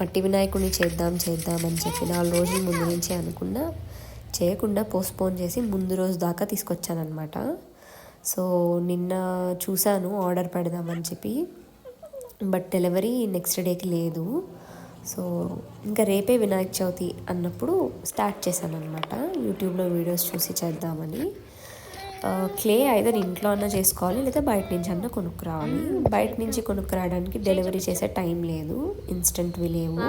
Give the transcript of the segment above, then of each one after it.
మట్టి వినాయకుడిని చేద్దాం చేద్దాం అని చెప్పి నాలుగు రోజుల ముందు నుంచి అనుకున్నా. చేయకుండా పోస్ట్పోన్ చేసి ముందు రోజు దాకా తీసుకొచ్చానమాట సో నిన్న చూశాను ఆర్డర్ పెడదామని చెప్పి. బట్ డెలివరీ నెక్స్ట్ డేకి లేదు. సో ఇంకా రేపే వినాయక చవితి అన్నప్పుడు స్టార్ట్ చేశాను అనమాట యూట్యూబ్లో వీడియోస్ చూసి చేద్దామని. క్లే ఐదర్ ఇంట్లో అన్నా చేసుకోవాలి లేదా బయట నుంచి అన్నా కొనుక్కురావాలి. బయట నుంచి కొనుక్కురావడానికి డెలివరీ చేసే టైం లేదు ఇన్స్టెంట్వి లేవు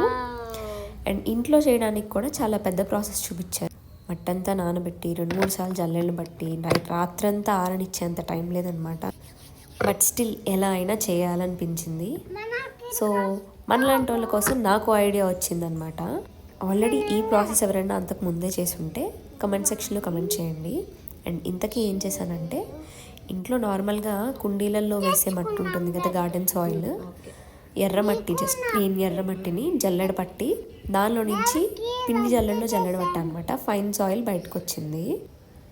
అండ్ ఇంట్లో చేయడానికి కూడా చాలా పెద్ద ప్రాసెస్ చూపించారు. మట్టంతా నానబెట్టి రెండు మూడు సార్లు జల్లెళ్ళు బట్టి నైట్ రాత్రంతా ఆరనిచ్చేంత టైం లేదనమాట. బట్ స్టిల్ ఎలా అయినా చేయాలనిపించింది. సో మనలాంటి వాళ్ళ కోసం నాకు ఐడియా వచ్చిందనమాట. ఆల్రెడీ ఈ ప్రాసెస్ ఎవరైనా అంతకు ముందే చేసి ఉంటే కమెంట్ సెక్షన్లో కమెంట్ చేయండి. అండ్ ఇంతకీ ఏం చేశానంటే ఇంట్లో నార్మల్గా కుండీలలో వేసే మట్టి ఉంటుంది కదా గార్డెన్ సాయిల్. ఎర్రమట్టి జస్ట్ ప్లెయిన్ ఎర్రమట్టిని జల్లెడ పట్టి దానిలో నుంచి పిండి జల్లెడలో జల్లెడ పట్ట అనమాట ఫైన్ సాయిల్ బయటకు వచ్చింది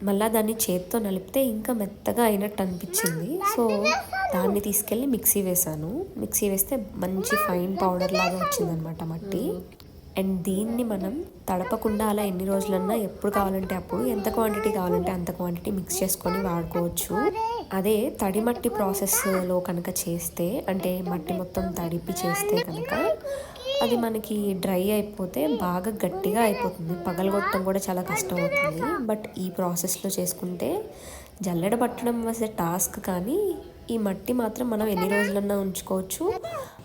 మళ్ళీ దాన్ని చేత్తో నలిపితే ఇంకా మెత్తగా అయినట్టు అనిపించింది. సో దాన్ని తీసుకెళ్ళి మిక్సీ వేసాను మిక్సీ వేస్తే మంచి ఫైన్ పౌడర్ లాగా వచ్చిందనమాట మట్టి. అండ్ దీన్ని మనం తడపకుండా అలా ఎన్ని రోజులన్నా ఎప్పుడు కావాలంటే అప్పుడు ఎంత క్వాంటిటీ కావాలంటే అంత క్వాంటిటీ మిక్స్ చేసుకొని వాడుకోవచ్చు. అదే తడి మట్టి ప్రాసెస్లో కనుక చేస్తే అంటే మట్టి మొత్తం తడిపి చేస్తే కనుక అది మనకి డ్రై అయిపోతే బాగా గట్టిగా అయిపోతుంది. పగలగొట్టడం కూడా చాలా కష్టం అవుతుంది. బట్ ఈ ప్రాసెస్లో చేసుకుంటే జల్లెడ పట్టడం వస్తే టాస్క్ కానీ ఈ మట్టి మాత్రం మనం ఎన్ని రోజులన్నా ఉంచుకోవచ్చు.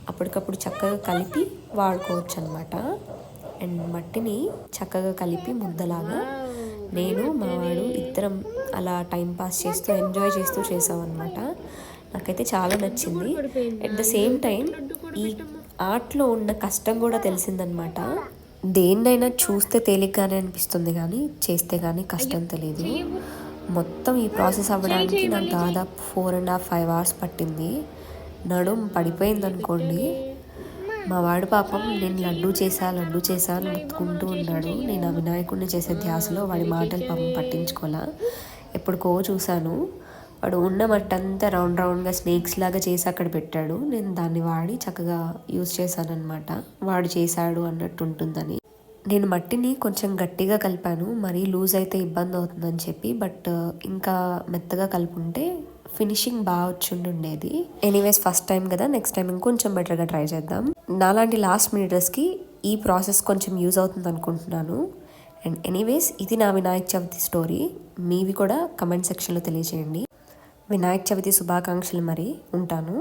అప్పటికప్పుడు చక్కగా కలిపి వాడుకోవచ్చు అనమాట అండ్ మట్టిని చక్కగా కలిపి ముద్దలాగా నేను మావాడు ఇద్దరం అలా టైం పాస్ చేస్తూ ఎంజాయ్ చేస్తూ చేసామన్నమాట. నాకైతే చాలా నచ్చింది. అట్ ద సేమ్ టైం ఈ ఆర్ట్లో ఉన్న కష్టం కూడా తెలిసిందనమాట దేన్నైనా చూస్తే తేలిగ్గానే అనిపిస్తుంది కానీ చేస్తే కానీ కష్టం తెలియదు మొత్తం ఈ ప్రాసెస్ అవ్వడానికి నాకు దాదాపు four and half five hours పట్టింది. నడుం పడిపోయింది అనుకోండి మా వాడు పాపం నేను లడ్డు చేసా లడ్డు చేసా అని ముత్తుకుంటూ ఉన్నాడు. నేను ఆ వినాయకుడిని చేసే ధ్యాసలో వాడి మాటలు పాపం పట్టించుకోవాలా ఎప్పుడుకో చూశాను. వాడు ఉన్న మట్టంతా రౌండ్ రౌండ్గా స్నేక్స్ లాగా చేసి అక్కడ పెట్టాడు. నేను దాన్ని వాడి చక్కగా యూజ్ చేశానమాట వాడు చేశాడు అన్నట్టు ఉంటుందని. నేను మట్టిని కొంచెం గట్టిగా కలిపాను. మరీ లూజ్ అయితే ఇబ్బంది అవుతుందని చెప్పి బట్ ఇంకా మెత్తగా కలుపుంటే ఫినిషింగ్ బాగా వచ్చుండేది ఎనీవేస్ ఫస్ట్ టైం కదా నెక్స్ట్ టైం ఇంకొంచెం బెటర్గా ట్రై చేద్దాం. నాలాంటి లాస్ట్ మినిటర్స్కి ఈ ప్రాసెస్ కొంచెం యూజ్ అవుతుంది అనుకుంటున్నాను. అండ్ ఎనీవేస్ ఇది నా వినాయక చవితి స్టోరీ మీవి కూడా కమెంట్ సెక్షన్లో తెలియజేయండి. వినాయక చవితి శుభాకాంక్షలు మరి. ఉంటాను.